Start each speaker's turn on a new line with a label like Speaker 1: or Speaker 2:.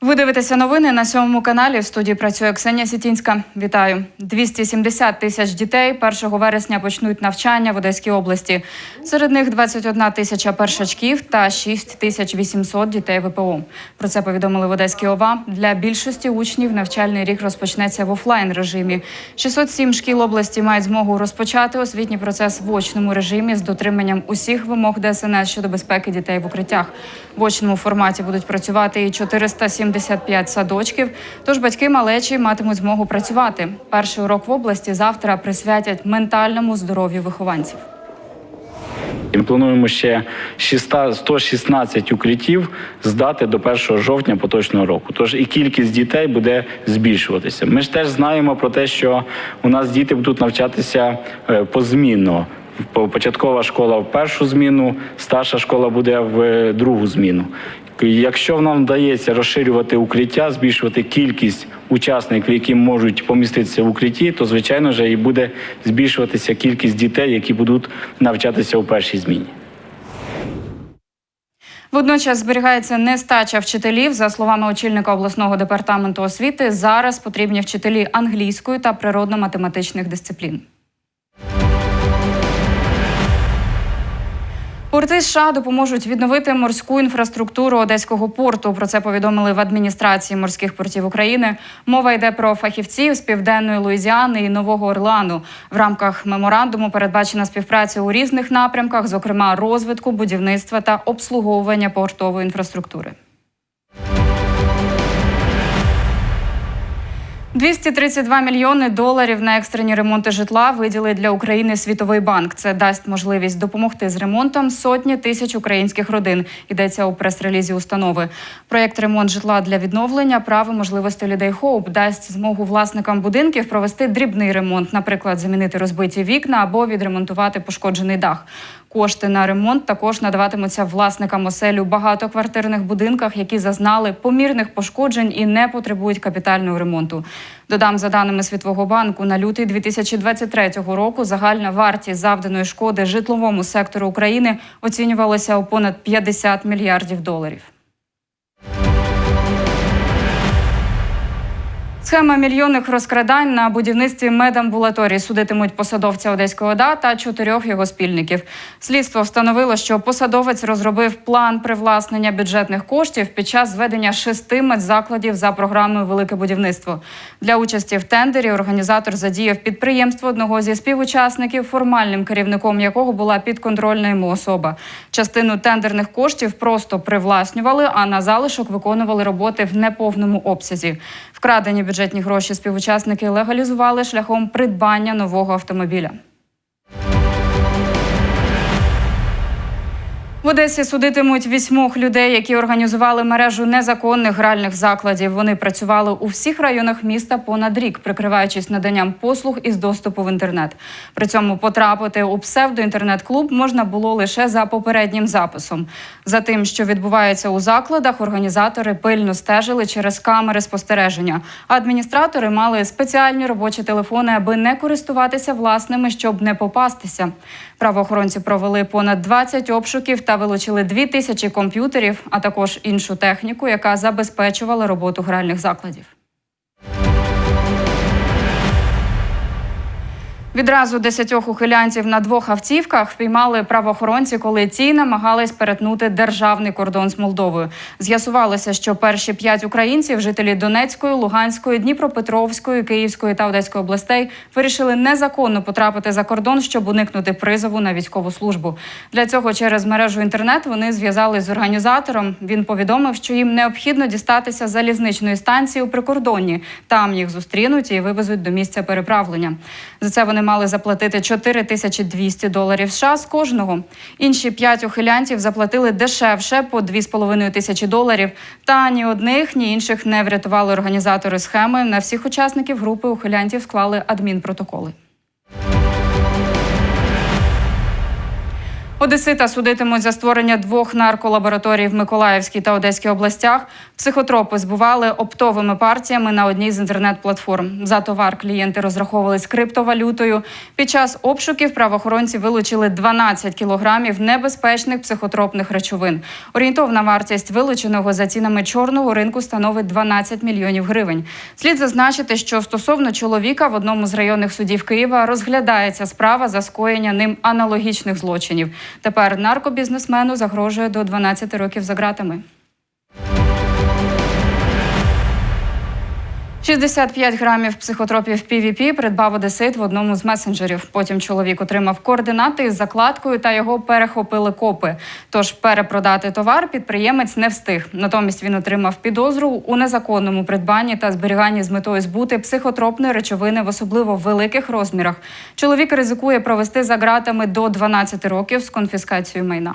Speaker 1: Ви дивитеся новини на сьомому каналі. В студії працює Ксенія Сітінська. Вітаю. 270 тисяч дітей 1 вересня почнуть навчання в Одеській області. Серед них 21 тисяча першачків та 6 тисяч 800 дітей ВПО. Про це повідомили в Одеській ОВА. Для більшості учнів навчальний рік розпочнеться в офлайн режимі. 607 шкіл області мають змогу розпочати освітній процес в очному режимі з дотриманням усіх вимог ДСНС щодо безпеки дітей в укриттях. В очному форматі будуть працювати і 475 садочків. Тож батьки малечі матимуть змогу працювати. Перший урок в області завтра присвятять ментальному здоров'ю вихованців.
Speaker 2: Ми плануємо ще 116 укриттів здати до 1 жовтня поточного року. Тож і кількість дітей буде збільшуватися. Ми ж теж знаємо про те, що у нас діти будуть навчатися е, позмінно. Початкова школа в першу зміну, старша школа буде в е, другу зміну. Якщо нам вдається розширювати укриття, збільшувати кількість учасників, які можуть поміститися в укритті, то звичайно ж і буде збільшуватися кількість дітей, які будуть навчатися у першій зміні.
Speaker 1: Водночас зберігається нестача вчителів. За словами очільника обласного департаменту освіти, зараз потрібні вчителі англійської та природно-математичних дисциплін. Порти США допоможуть відновити морську інфраструктуру одеського порту. Про це повідомили в адміністрації морських портів України. Мова йде про фахівців з південної Луїзіани і Нового Орлану. В рамках меморандуму передбачена співпраця у різних напрямках, зокрема розвитку, будівництва та обслуговування портової інфраструктури. 232 мільйони доларів на екстрені ремонти житла виділив для України Світовий банк. Це дасть можливість допомогти з ремонтом сотні тисяч українських родин. Йдеться у прес-релізі установи. Проєкт ремонт житла для відновлення право можливості людей Хоуп дасть змогу власникам будинків провести дрібний ремонт, наприклад, замінити розбиті вікна або відремонтувати пошкоджений дах. Кошти на ремонт також надаватимуться власникам оселю у багатоквартирних будинках, які зазнали помірних пошкоджень і не потребують капітального ремонту. Додам за даними Світового банку, на лютий 2023 року загальна вартість завданої шкоди житловому сектору України оцінювалася у понад 50 мільярдів доларів. Схема мільйонних розкрадань на будівництві медамбулаторії судитимуть посадовця Одеської ОДА та чотирьох його спільників. Слідство встановило, що посадовець розробив план привласнення бюджетних коштів під час зведення шести медзакладів за програмою Велике будівництво. Для участі в тендері організатор задіяв підприємство одного зі співучасників, формальним керівником якого була підконтрольна йому особа. Частину тендерних коштів просто привласнювали, а на залишок виконували роботи в неповному обсязі. Вкрадені бюджетні гроші співучасники легалізували шляхом придбання нового автомобіля. В Одесі судитимуть вісьмох людей, які організували мережу незаконних гральних закладів. Вони працювали у всіх районах міста понад рік, прикриваючись наданням послуг із доступу в інтернет. При цьому потрапити у псевдоінтернет-клуб можна було лише за попереднім записом. За тим, що відбувається у закладах, організатори пильно стежили через камери спостереження. Адміністратори мали спеціальні робочі телефони, аби не користуватися власними, щоб не попастися. Правоохоронці провели понад 20 обшуків та вилучили 2 тисячі комп'ютерів, а також іншу техніку, яка забезпечувала роботу гральних закладів. Відразу десятьох ухилянців на двох автівках впіймали правоохоронці, коли ті намагались перетнути державний кордон з Молдовою. З'ясувалося, що перші п'ять українців, жителі Донецької, Луганської, Дніпропетровської, Київської та Одеської областей, вирішили незаконно потрапити за кордон, щоб уникнути призову на військову службу. Для цього через мережу інтернет вони зв'язались з організатором. Він повідомив, що їм необхідно дістатися залізничної станції у прикордонні. Там їх зустрінуть і вивезуть до місця переправлення. За це вони мали заплатити 4200 доларів США з кожного. Інші п'ять ухилянтів заплатили дешевше по 2,5 тисячі доларів. Та ні одних, ні інших не врятували організатори схеми. На всіх учасників групи ухилянтів склали адмінпротоколи. Одесита судитимуть за створення двох нарколабораторій в Миколаївській та Одеській областях. Психотропи збували оптовими партіями на одній з інтернет-платформ. За товар клієнти розраховувались криптовалютою. Під час обшуків правоохоронці вилучили 12 кілограмів небезпечних психотропних речовин. Орієнтовна вартість вилученого за цінами чорного ринку становить 12 мільйонів гривень. Слід зазначити, що стосовно чоловіка в одному з районних судів Києва розглядається справа за скоєння ним аналогічних злочинів. Тепер наркобізнесмену загрожує до 12 років за ґратами. 65 грамів психотропів PVP придбав одесит в одному з месенджерів. Потім чоловік отримав координати із закладкою та його перехопили копи. Тож перепродати товар підприємець не встиг. Натомість він отримав підозру у незаконному придбанні та зберіганні з метою збути психотропної речовини в особливо великих розмірах. Чоловік ризикує провести за ґратами до 12 років з конфіскацією майна.